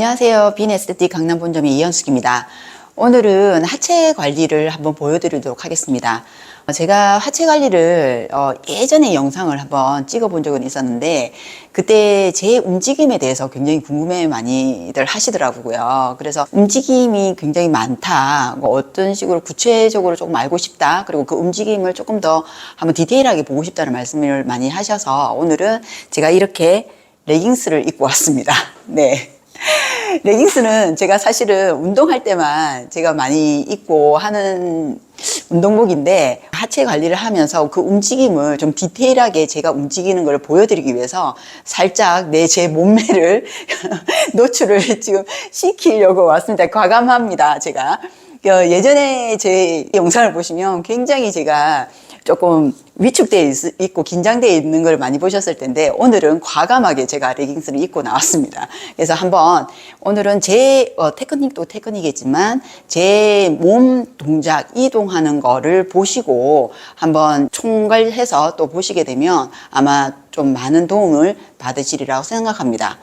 안녕하세요. 빈 에스테틱 강남 본점의 이현숙입니다. 오늘은 하체 관리를 한번 보여드리도록 하겠습니다. 어, 제가 하체 관리를 어, 예전에 영상을 한번 찍어본 적은 있었는데 그때 제 움직임에 대해서 굉장히 궁금해 많이들 하시더라고요. 그래서 움직임이 굉장히 많다. 뭐 어떤 식으로 구체적으로 조금 알고 싶다. 그리고 그 움직임을 조금 더 한번 디테일하게 보고 싶다는 말씀을 많이 하셔서 오늘은 제가 이렇게 레깅스를 입고 왔습니다. 네. 레깅스는 제가 사실은 운동할 때만 제가 많이 입고 하는 운동복인데 하체 관리를 하면서 그 움직임을 좀 디테일하게 제가 움직이는 걸 보여드리기 위해서 살짝 내 제 몸매를 노출을 지금 시키려고 왔습니다. 과감합니다. 제가 어, 예전에 제 영상을 보시면 굉장히 제가 조금 위축돼 있고 긴장돼 있는 걸 많이 보셨을 텐데 오늘은 과감하게 제가 레깅스를 입고 나왔습니다. 그래서 한번 오늘은 제 어, 테크닉도 테크닉이지만 제 몸 동작 이동하는 거를 보시고 한번 총괄해서 또 보시게 되면 아마 좀 많은 도움을 받으시리라고 생각합니다.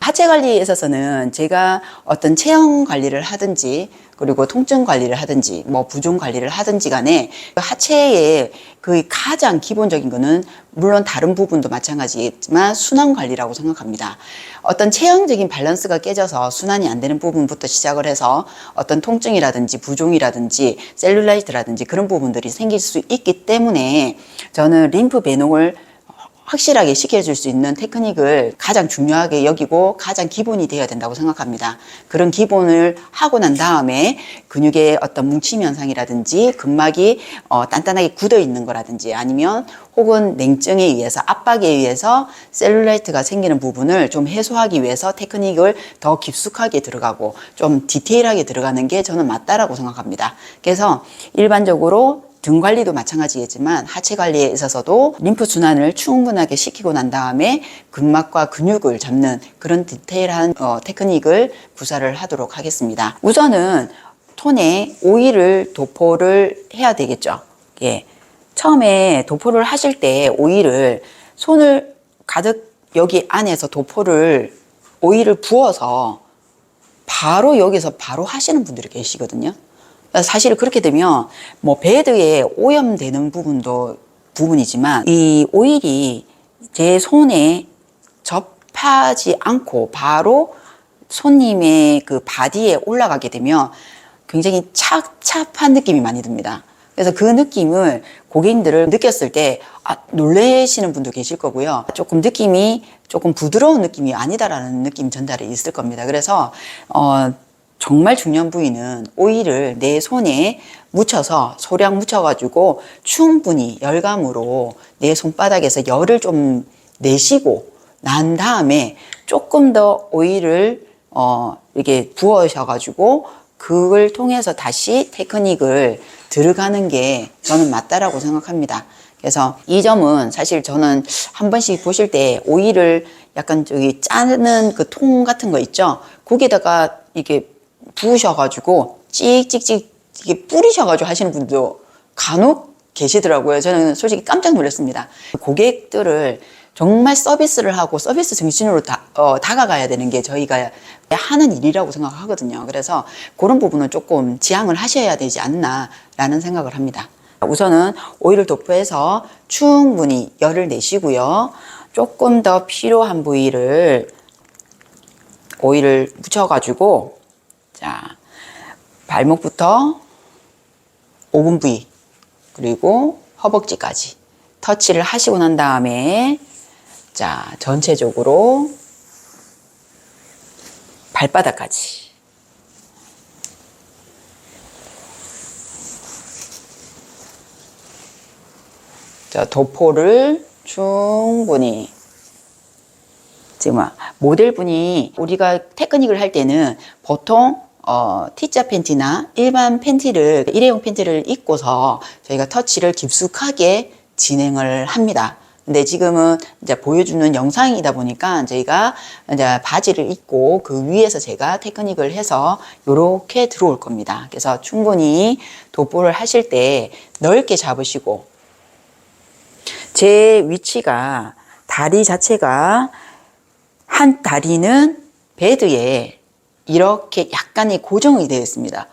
하체 관리에 있어서는 제가 어떤 체형 관리를 하든지 그리고 통증 관리를 하든지 뭐 부종 관리를 하든지 간에 그 하체의 그 가장 기본적인 거는 물론 다른 부분도 마찬가지겠지만 순환 관리라고 생각합니다. 어떤 체형적인 밸런스가 깨져서 순환이 안 되는 부분부터 시작을 해서 어떤 통증이라든지 부종이라든지 셀룰라이트라든지 그런 부분들이 생길 수 있기 때문에 저는 림프 배농을 확실하게 시켜줄 수 있는 테크닉을 가장 중요하게 여기고 가장 기본이 되어야 된다고 생각합니다. 그런 기본을 하고 난 다음에 근육의 어떤 뭉침 현상이라든지 근막이 어, 단단하게 굳어 있는 거라든지 아니면 혹은 냉증에 의해서 압박에 의해서 셀룰라이트가 생기는 부분을 좀 해소하기 위해서 테크닉을 더 깊숙하게 들어가고 좀 디테일하게 들어가는 게 저는 맞다라고 생각합니다. 그래서 일반적으로 등 관리도 마찬가지겠지만 하체 관리에 있어서도 림프 순환을 충분하게 시키고 난 다음에 근막과 근육을 잡는 그런 디테일한 어, 테크닉을 구사를 하도록 하겠습니다. 우선은 톤에 오일을 도포를 해야 되겠죠. 예. 처음에 도포를 하실 때 오일을 손을 가득 여기 안에서 도포를 오일을 부어서 바로 여기서 바로 하시는 분들이 계시거든요. 사실 그렇게 되면 뭐 베드에 오염되는 부분도 부분이지만 이 오일이 제 손에 접하지 않고 바로 손님의 그 바디에 올라가게 되면 굉장히 찹찹한 느낌이 많이 듭니다. 그래서 그 느낌을 고객님들을 느꼈을 때 아, 놀래시는 분도 계실 거고요. 조금 느낌이 조금 부드러운 느낌이 아니다라는 느낌 전달이 있을 겁니다. 그래서 어, 정말 중요한 부위는 오일을 내 손에 묻혀서 소량 묻혀가지고 충분히 열감으로 내 손바닥에서 열을 좀 내시고 난 다음에 조금 더 오일을 어 이렇게 부어셔가지고 그걸 통해서 다시 테크닉을 들어가는 게 저는 맞다라고 생각합니다. 그래서 이 점은 사실 저는 한 번씩 보실 때 오일을 약간 저기 짜는 그 통 같은 거 있죠. 거기다가 이게 부으셔가지고 찍찍찍 뿌리셔가지고 하시는 분도 간혹 계시더라고요. 저는 솔직히 깜짝 놀랐습니다. 고객들을 정말 서비스를 하고 서비스 정신으로 다, 어, 다가가야 되는 게 저희가 하는 일이라고 생각하거든요. 그래서 그런 부분은 조금 지양을 하셔야 되지 않나라는 생각을 합니다. 우선은 오일을 도포해서 충분히 열을 내시고요. 조금 더 필요한 부위를 오일을 묻혀가지고 자 발목부터 오금 부위 그리고 허벅지까지 터치를 하시고 난 다음에 자 전체적으로 발바닥까지. 자 도포를 충분히. 지금 모델분이 우리가 테크닉을 할 때는 보통 어, T자 팬티나 일반 팬티를 일회용 팬티를 입고서 저희가 터치를 깊숙하게 진행을 합니다. 근데 지금은 이제 보여주는 영상이다 보니까 저희가 이제 바지를 입고 그 위에서 제가 테크닉을 해서 이렇게 들어올 겁니다. 그래서 충분히 도포를 하실 때 넓게 잡으시고 제 위치가 다리 자체가 한 다리는 베드에 이렇게 약간의 고정이 되어 있습니다.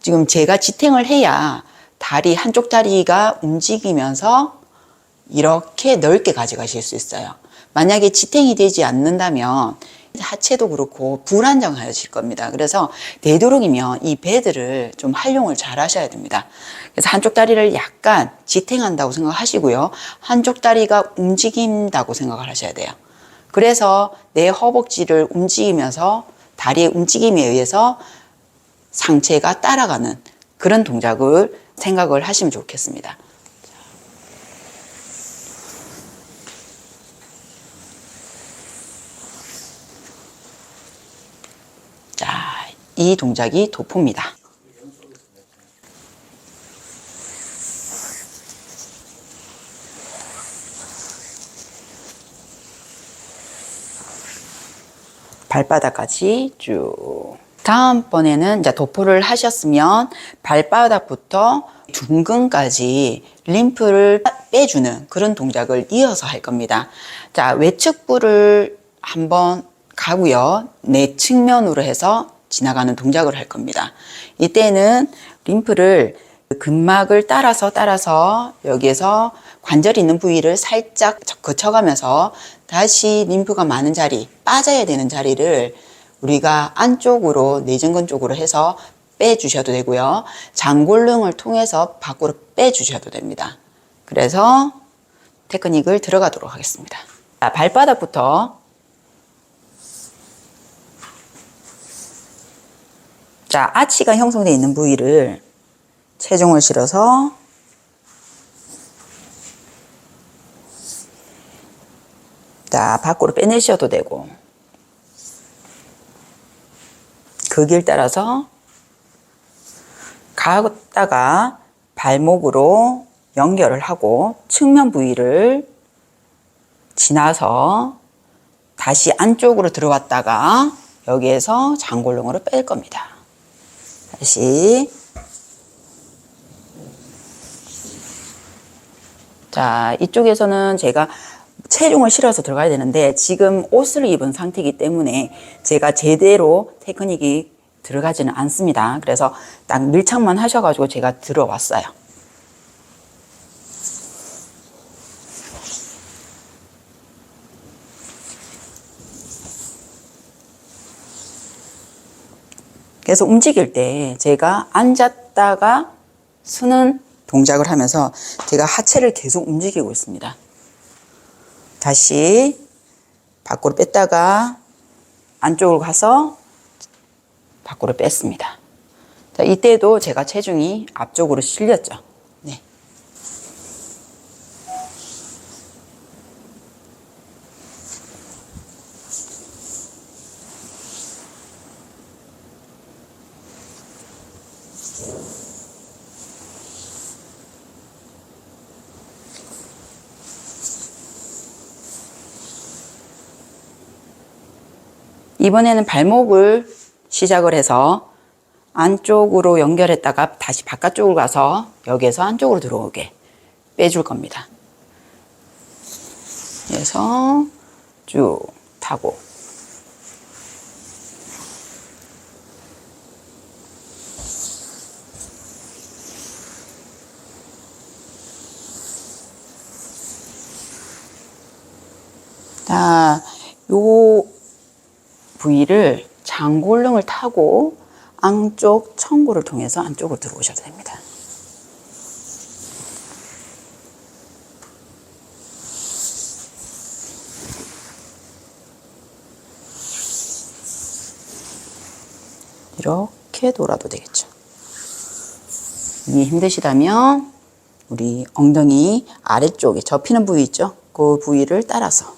지금 제가 지탱을 해야 다리 한쪽 다리가 움직이면서 이렇게 넓게 가져가실 수 있어요. 만약에 지탱이 되지 않는다면 하체도 그렇고 불안정하실 겁니다. 그래서 되도록이면 이 베드를 좀 활용을 잘 하셔야 됩니다. 그래서 한쪽 다리를 약간 지탱한다고 생각하시고요. 한쪽 다리가 움직인다고 생각을 하셔야 돼요. 그래서 내 허벅지를 움직이면서 다리의 움직임에 의해서 상체가 따라가는 그런 동작을 생각을 하시면 좋겠습니다. 자, 이 동작이 도포입니다. 발바닥까지 쭉. 다음번에는 이제 도포를 하셨으면 발바닥부터 둔근까지 림프를 빼주는 그런 동작을 이어서 할 겁니다. 자, 외측부를 한번 가고요. 내 측면으로 해서 지나가는 동작을 할 겁니다. 이때는 림프를 근막을 따라서 따라서 여기에서 관절이 있는 부위를 살짝 거쳐가면서 다시 림프가 많은 자리, 빠져야 되는 자리를 우리가 안쪽으로 내전근 쪽으로 해서 빼주셔도 되고요. 장골릉을 통해서 밖으로 빼주셔도 됩니다. 그래서 테크닉을 들어가도록 하겠습니다. 자, 발바닥부터 자, 아치가 형성되어 있는 부위를 체중을 실어서 자, 밖으로 빼내셔도 되고 그 길 따라서 가다가 발목으로 연결을 하고 측면 부위를 지나서 다시 안쪽으로 들어왔다가 여기에서 장골릉으로 뺄 겁니다. 다시 자 이쪽에서는 제가 체중을 실어서 들어가야 되는데 지금 옷을 입은 상태이기 때문에 제가 제대로 테크닉이 들어가지는 않습니다. 그래서 딱 밀착만 하셔가지고 제가 들어왔어요. 그래서 움직일 때 제가 앉았다가 서는 동작을 하면서 제가 하체를 계속 움직이고 있습니다. 다시 밖으로 뺐다가 안쪽으로 가서 밖으로 뺐습니다. 자, 이때도 제가 체중이 앞쪽으로 실렸죠. 네. 이번에는 발목을 시작을 해서 안쪽으로 연결했다가 다시 바깥쪽으로 가서 여기에서 안쪽으로 들어오게 빼줄 겁니다. 그래서 쭉 타고 자, 요 부위를 장골릉을 타고 안쪽 청구를 통해서 안쪽으로 들어오셔도 됩니다. 이렇게 돌아도 되겠죠. 이게 힘드시다면 우리 엉덩이 아래쪽에 접히는 부위 있죠? 그 부위를 따라서